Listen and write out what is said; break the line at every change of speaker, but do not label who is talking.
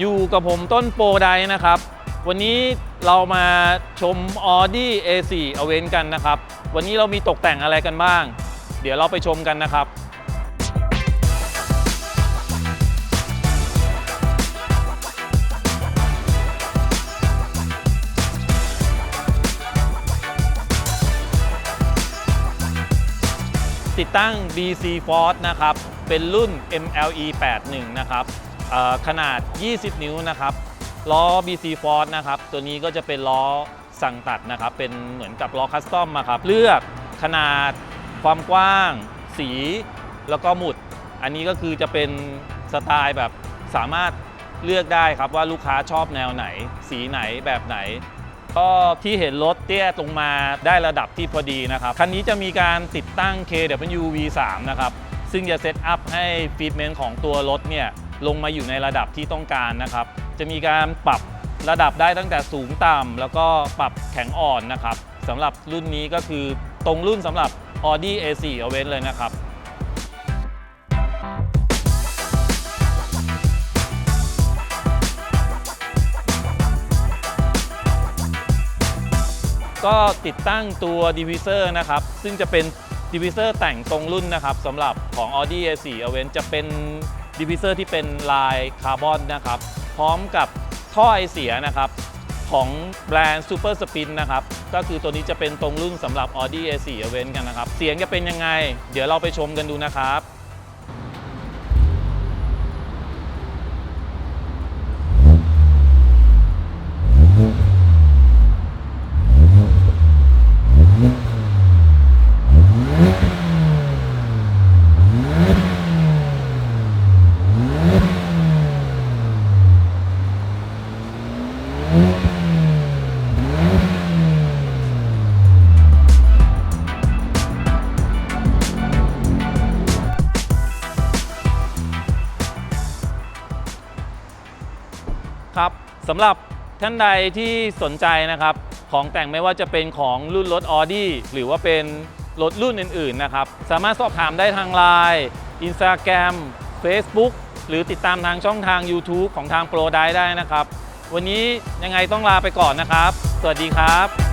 อยู่กับผมต้นโปรไดนะครับ วันนี้เรามาชม Audi A4 a v e n กันนะครับ วันนี้เรามีตกแต่งอะไรกันบ้าง เดี๋ยวเราไปชมกันนะครับติดตั้ง BC Force นะครับ เป็นรุ่น MLE 81 นะครับ ขนาด 20 นิ้วนะครับล้อ BC Force นะครับตัวนี้ก็จะเป็นล้อสั่งตัดนะครับเป็นเหมือนกับล้อคัสตอมครับเลือกขนาดความกว้าง สี แล้วก็หมุด อันนี้ก็คือจะเป็นสไตล์แบบสามารถเลือกได้ครับว่าลูกค้าชอบแนวไหน สีไหนแบบไหน ก็ที่เห็นรถเตี้ยตรงมาได้ระดับที่พอดีนะครับ คันนี้จะมีการติดตั้ง KW V3 นะครับ ซึ่งจะเซตอัพให้ฟีดเมนต์ของตัวรถเนี่ย ลงมาอยู่ในระดับที่ต้องการนะครับ จะมีการปรับระดับได้ตั้งแต่สูงต่ำแล้วก็ปรับแข็งอ่อนนะครับสำหรับรุ่นนี้ก็คือตรงรุ่นสำหรับ Audi A4 a v e n เลยนะครับก็ติดตั้งตัว Diffuser นะครับ ซึ่งจะเป็น Diffuser แต่งตรงรุ่นนะครับสำหรับของ Audi A4 a v e n จะเป็น ดิฟิเซอร์ที่เป็นลายคาร์บอนนะครับ พร้อมกับท่อไอเสียนะครับของแบรนด์ Super Spin นะครับ ก็คือตัวนี้จะเป็นตรงรุ่นสำหรับ Audi A4 a v e n กันนะครับ เสียงจะเป็นยังไง เดี๋ยวเราไปชมกันดูนะครับ ครับสำหรับท่านใดที่สนใจนะครับ ของแต่งไม่ว่าจะเป็นของรุ่นรถ Audi หรือว่าเป็นรถรุ่นอื่นๆนะครับ สามารถสอบถามได้ทาง Line Instagram Facebook หรือติดตามทางช่องทาง YouTube ของทาง Pro d i ได้นะครับ วันนี้ยังไงต้องลาไปก่อนนะครับ สวัสดีครับ